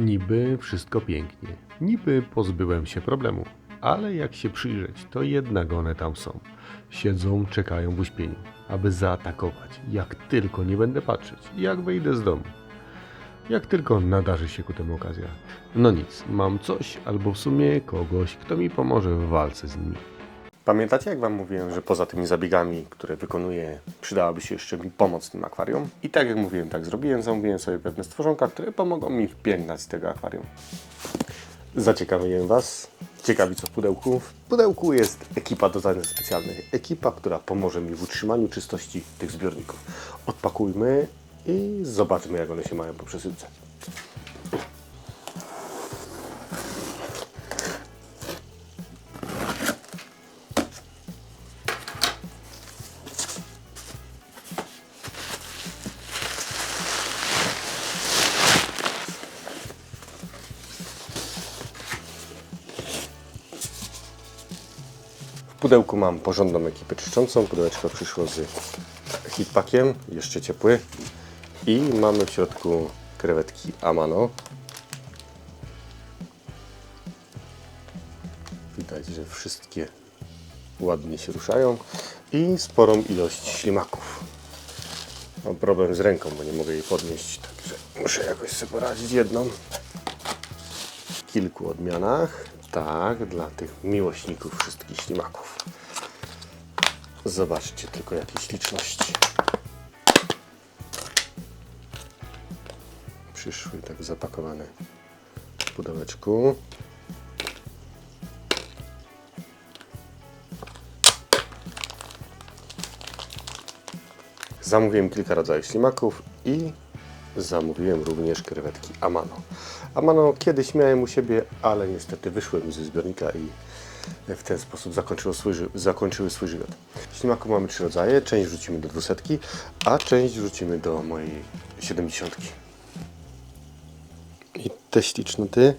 Niby wszystko pięknie, niby pozbyłem się problemu, ale jak się przyjrzeć, to jednak one tam są. Siedzą, czekają w uśpieniu, aby zaatakować. Jak tylko nie będę patrzeć, jak wyjdę z domu. Jak tylko nadarzy się ku temu okazja. No nic, mam coś albo w sumie kogoś, kto mi pomoże w walce z nimi. Pamiętacie, jak Wam mówiłem, że poza tymi zabiegami, które wykonuję, przydałaby się jeszcze mi pomoc w tym akwarium? I tak jak mówiłem, tak zrobiłem. Zamówiłem sobie pewne stworzonka, które pomogą mi wpięgnać z tego akwarium. Zaciekawiłem Was. Ciekawi co w pudełku. W pudełku jest ekipa do zadań specjalnych. Ekipa, która pomoże mi w utrzymaniu czystości tych zbiorników. Odpakujmy i zobaczmy, jak one się mają po przesyłce. Pudełku mam porządną ekipę czyszczącą. Pudełeczko przyszło z hitpakiem, jeszcze ciepły. I mamy w środku krewetki Amano. Widać, że wszystkie ładnie się ruszają. I sporą ilość ślimaków. Mam problem z ręką, bo nie mogę jej podnieść, także muszę jakoś sobie poradzić jedną. W kilku odmianach. Tak, dla tych miłośników wszystkich ślimaków. Zobaczcie tylko jakie śliczności. Przyszły tak zapakowane w pudełeczku. Zamówiłem kilka rodzajów ślimaków i zamówiłem również krewetki Amano. Amano kiedyś miałem u siebie, ale niestety wyszły ze zbiornika i w ten sposób zakończyło swój, zakończyły swój żywot. Ślimaku mamy trzy rodzaje. Część wrzucimy do dwusetki, a część wrzucimy do mojej siedemdziesiątki. I te ślicznoty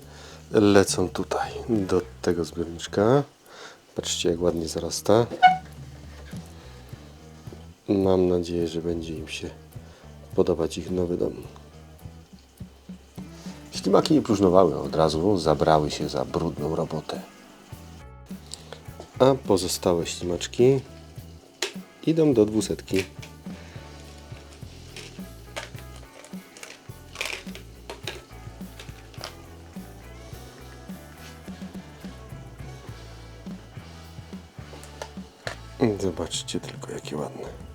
lecą tutaj, do tego zbiorniczka. Patrzcie jak ładnie zarasta. Mam nadzieję, że będzie im się podobać ich nowy dom. Ślimaki nie próżnowały od razu, zabrały się za brudną robotę. A pozostałe ślimaczki idą do dwusetki. Zobaczcie tylko jakie ładne.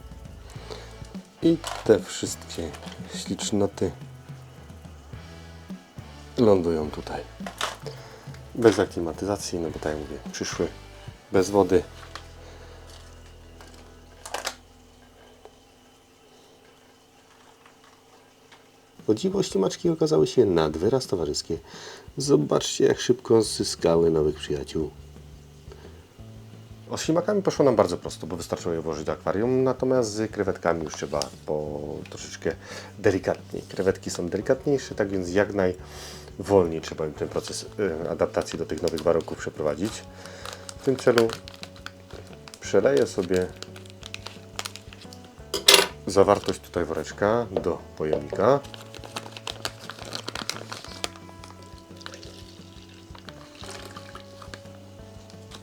I te wszystkie ślicznoty lądują tutaj. Bez aklimatyzacji, no bo tak jak mówię, przyszły bez wody. O dziwo ślimaczki okazały się nad wyraz towarzyskie. Zobaczcie jak szybko zyskały nowych przyjaciół. O ślimakami poszło nam bardzo prosto, bo wystarczyło je włożyć do akwarium, natomiast z krewetkami już trzeba po troszeczkę delikatniej. Krewetki są delikatniejsze, tak więc jak najwolniej trzeba im ten proces e, adaptacji do tych nowych warunków przeprowadzić. W tym celu przeleję sobie zawartość tutaj woreczka do pojemnika.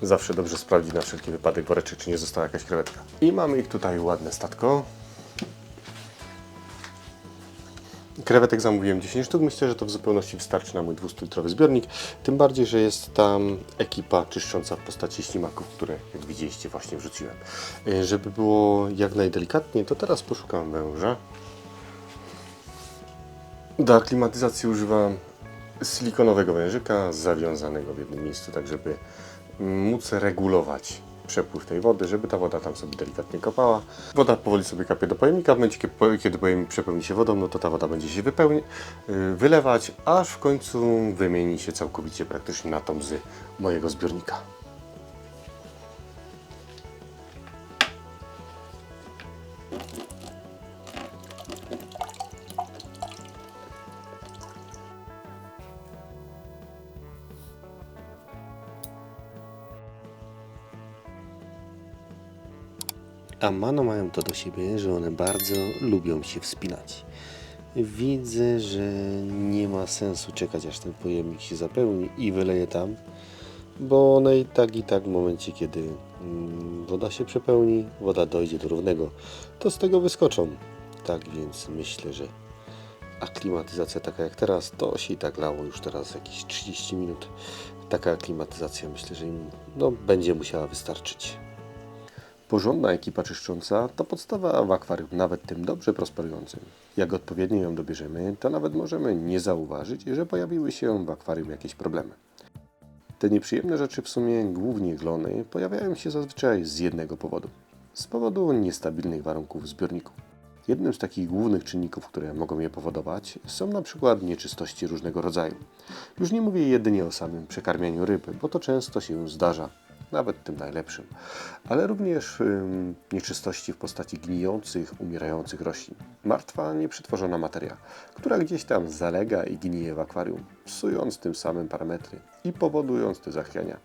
Zawsze dobrze sprawdzić na wszelki wypadek woreczek, czy nie została jakaś krewetka. I mamy ich tutaj ładne statko. Krewetek zamówiłem 10 sztuk. Myślę, że to w zupełności wystarczy na mój 200-litrowy zbiornik. Tym bardziej, że jest tam ekipa czyszcząca w postaci ślimaków, które jak widzieliście właśnie wrzuciłem. E, Żeby było jak najdelikatniej, to teraz poszukam węża. Do aklimatyzacji używam silikonowego wężyka zawiązanego w jednym miejscu, tak żeby móc regulować przepływ tej wody, żeby ta woda tam sobie delikatnie kopała. Woda powoli sobie kapie do pojemnika. W momencie, kiedy po- kiedy pojemnik przepełni się wodą, no to ta woda będzie się wypełni, yy, wylewać, aż w końcu wymieni się całkowicie praktycznie na tą z mojego zbiornika. A mano mają to do siebie, że one bardzo lubią się wspinać. Widzę, że nie ma sensu czekać aż ten pojemnik się zapełni i wyleje tam, bo one i tak i tak w momencie, kiedy mm, woda się przepełni, woda dojdzie do równego, to z tego wyskoczą. Tak więc myślę, że aklimatyzacja taka jak teraz, to się i tak lało już teraz jakieś 30 minut. Taka aklimatyzacja myślę, że im no, będzie musiała wystarczyć. Porządna ekipa czyszcząca to podstawa w akwarium, nawet tym dobrze prosperującym. Jak odpowiednio ją dobierzemy, to nawet możemy nie zauważyć, że pojawiły się w akwarium jakieś problemy. Te nieprzyjemne rzeczy, w sumie głównie glony, pojawiają się zazwyczaj z jednego powodu. Z powodu niestabilnych warunków zbiorniku. Jednym z takich głównych czynników, które mogą je powodować, są na przykład nieczystości różnego rodzaju. Już nie mówię jedynie o samym przekarmianiu ryby, bo to często się zdarza, nawet tym najlepszym, ale również ym, nieczystości w postaci gnijących, umierających roślin. Martwa, nieprzetworzona materia, która gdzieś tam zalega i gnije w akwarium, psując tym samym parametry i powodując te zachwiania.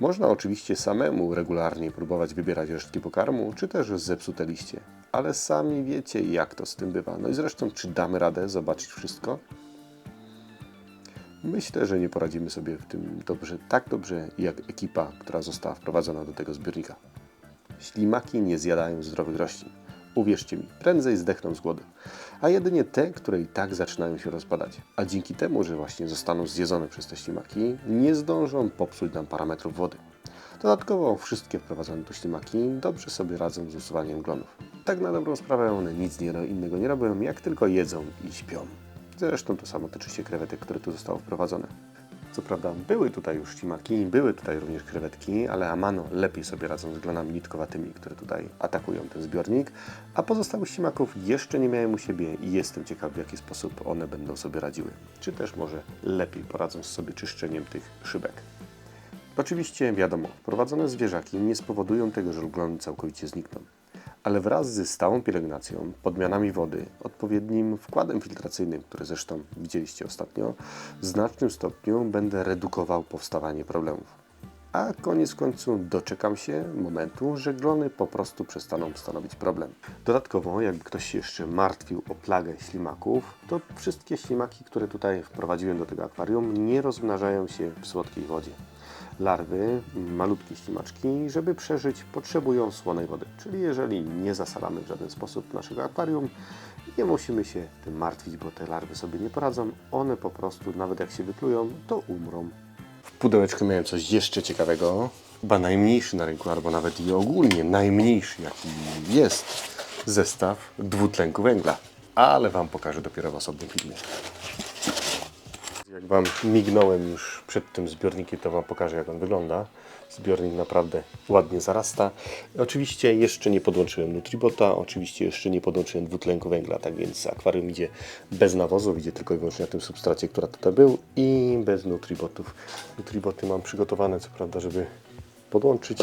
Można oczywiście samemu regularnie próbować wybierać resztki pokarmu, czy też zepsute liście, ale sami wiecie jak to z tym bywa. No i zresztą, czy damy radę zobaczyć wszystko? Myślę, że nie poradzimy sobie w tym dobrze, tak dobrze jak ekipa, która została wprowadzona do tego zbiornika. Ślimaki nie zjadają zdrowych roślin. Uwierzcie mi, prędzej zdechną z głodu. A jedynie te, które i tak zaczynają się rozpadać. A dzięki temu, że właśnie zostaną zjedzone przez te ślimaki, nie zdążą popsuć nam parametrów wody. Dodatkowo wszystkie wprowadzone tu ślimaki dobrze sobie radzą z usuwaniem glonów. Tak na dobrą sprawę one nic innego nie robią, jak tylko jedzą i śpią. Zresztą to samo tyczy się krewetek, które tu zostały wprowadzone. Co prawda były tutaj już ślimaki, były tutaj również krewetki, ale Amano lepiej sobie radzą z glonami nitkowatymi, które tutaj atakują ten zbiornik, a pozostałych ślimaków jeszcze nie miałem u siebie i jestem ciekaw w jaki sposób one będą sobie radziły. Czy też może lepiej poradzą z sobie czyszczeniem tych szybek. Oczywiście wiadomo, wprowadzone zwierzaki nie spowodują tego, że glony całkowicie znikną. Ale wraz ze stałą pielęgnacją, podmianami wody, odpowiednim wkładem filtracyjnym, który zresztą widzieliście ostatnio, w znacznym stopniu będę redukował powstawanie problemów. A koniec końców doczekam się momentu, że glony po prostu przestaną stanowić problem. Dodatkowo, jakby ktoś się jeszcze martwił o plagę ślimaków, to wszystkie ślimaki, które tutaj wprowadziłem do tego akwarium, nie rozmnażają się w słodkiej wodzie. Larwy, malutkie ślimaczki, żeby przeżyć, potrzebują słonej wody. Czyli jeżeli nie zasalamy w żaden sposób naszego akwarium, nie musimy się tym martwić, bo te larwy sobie nie poradzą. One po prostu, nawet jak się wyplują, to umrą. W pudełeczku miałem coś jeszcze ciekawego. Chyba najmniejszy na rynku, albo nawet i ogólnie najmniejszy, jaki jest zestaw dwutlenku węgla. Ale Wam pokażę dopiero w osobnym filmie. Jak Wam mignąłem już przed tym zbiornikiem, to Wam pokażę, jak on wygląda. Zbiornik naprawdę ładnie zarasta. Oczywiście jeszcze nie podłączyłem Nutribota, oczywiście jeszcze nie podłączyłem dwutlenku węgla, tak więc akwarium idzie bez nawozów, idzie tylko i wyłącznie na tym substracie, który tutaj był i bez Nutribotów. Nutriboty mam przygotowane, co prawda, żeby podłączyć.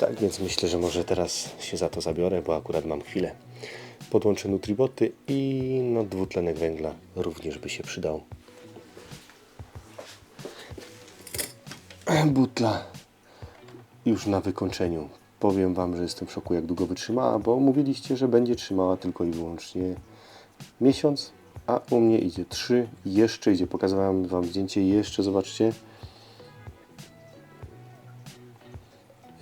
Tak więc myślę, że może teraz się za to zabiorę, bo akurat mam chwilę. Podłączę Nutriboty i no, dwutlenek węgla również by się przydał. butla już na wykończeniu. Powiem Wam, że jestem w szoku, jak długo wytrzymała, bo mówiliście, że będzie trzymała tylko i wyłącznie miesiąc, a u mnie idzie 3, jeszcze idzie. Pokazywałem Wam zdjęcie, jeszcze zobaczcie.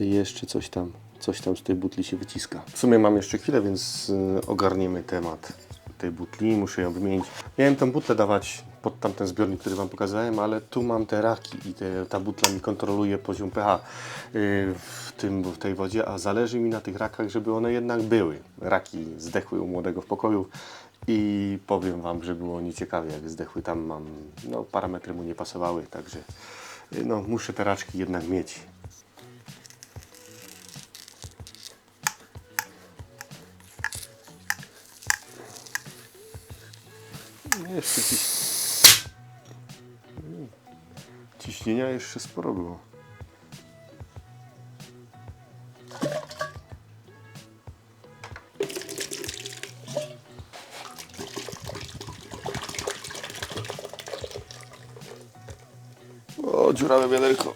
Jeszcze coś tam, coś tam z tej butli się wyciska. W sumie mam jeszcze chwilę, więc y, ogarniemy temat tej butli. Muszę ją wymienić. Miałem tę butlę dawać pod tamten zbiornik, który Wam pokazałem, ale tu mam te raki i te, ta butla mi kontroluje poziom pH y, w, tym, w tej wodzie, a zależy mi na tych rakach, żeby one jednak były. Raki zdechły u młodego w pokoju i powiem Wam, że było nieciekawie, jak zdechły tam mam, no parametry mu nie pasowały, także y, no, muszę te raczki jednak mieć. Jeszcze ciś... Ciśnienia jeszcze sporo było. O, dziurawe wiaderko.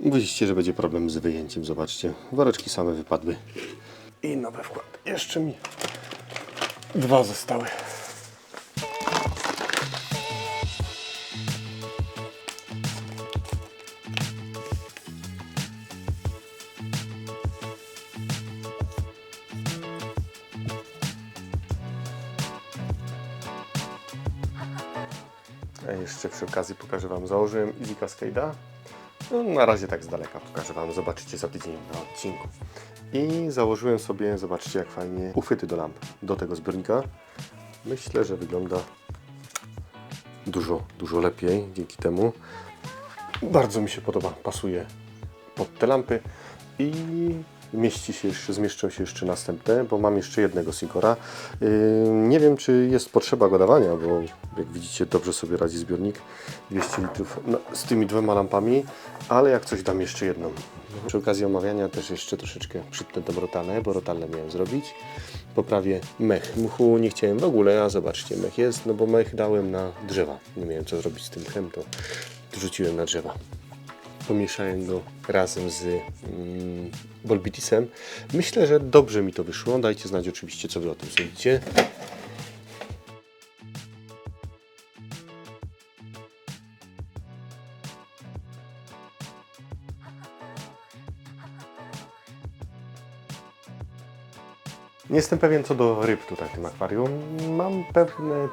Widzicie, że będzie problem z wyjęciem, zobaczcie. Woreczki same wypadły. I nowy wkład. Jeszcze mi dwa zostały. Jeszcze przy okazji pokażę Wam, założyłem Easy Cascade'a. No, na razie tak z daleka pokażę Wam, zobaczycie za tydzień na odcinku. I założyłem sobie, zobaczcie jak fajnie, uchwyty do lamp do tego zbiornika. Myślę, że wygląda dużo, dużo lepiej dzięki temu. Bardzo mi się podoba, pasuje pod te lampy i mieści się jeszcze, zmieszczą się jeszcze następne, bo mam jeszcze jednego Syncora. Nie wiem, czy jest potrzeba go dawania, bo jak widzicie, dobrze sobie radzi zbiornik 200 litrów no, z tymi dwoma lampami, ale jak coś dam jeszcze jedną. Przy okazji omawiania też jeszcze troszeczkę przytnę tą rotanę, bo rotanę miałem zrobić. Poprawię mech. Mchu nie chciałem w ogóle, a zobaczcie, mech jest, no bo mech dałem na drzewa. Nie miałem co zrobić z tym mchem, to rzuciłem na drzewa pomieszałem go razem z mm, Bolbitisem. Myślę, że dobrze mi to wyszło. Dajcie znać oczywiście, co Wy o tym sądzicie. Nie jestem pewien co do ryb tutaj w tym akwarium. Mam pewne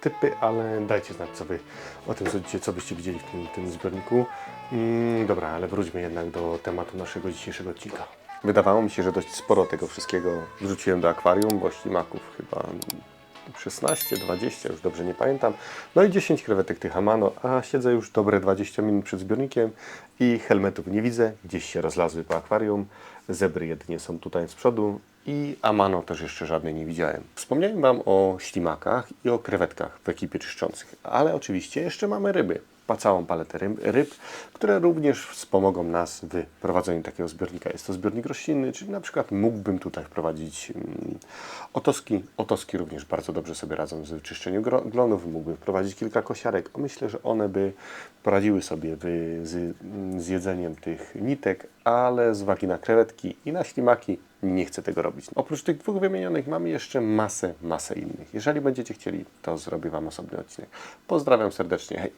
typy, ale dajcie znać, co Wy o tym sądzicie, co byście widzieli w tym, tym zbiorniku. Mm, dobra, ale wróćmy jednak do tematu naszego dzisiejszego odcinka. Wydawało mi się, że dość sporo tego wszystkiego wrzuciłem do akwarium, bo ślimaków chyba 16, 20, już dobrze nie pamiętam. No i 10 krewetek tych Amano, a siedzę już dobre 20 minut przed zbiornikiem i helmetów nie widzę, gdzieś się rozlazły po akwarium. Zebry jedynie są tutaj z przodu i Amano też jeszcze żadnej nie widziałem. Wspomniałem Wam o ślimakach i o krewetkach w ekipie czyszczących, ale oczywiście jeszcze mamy ryby. Całą paletę ryb, ryb, które również wspomogą nas w prowadzeniu takiego zbiornika. Jest to zbiornik roślinny, czyli na przykład mógłbym tutaj wprowadzić mm, otoski. Otoski również bardzo dobrze sobie radzą z czyszczeniem glonów. Mógłbym wprowadzić kilka kosiarek. Myślę, że one by poradziły sobie z, z jedzeniem tych nitek, ale z uwagi na krewetki i na ślimaki nie chcę tego robić. Oprócz tych dwóch wymienionych mamy jeszcze masę, masę innych. Jeżeli będziecie chcieli, to zrobię Wam osobny odcinek. Pozdrawiam serdecznie. Hej!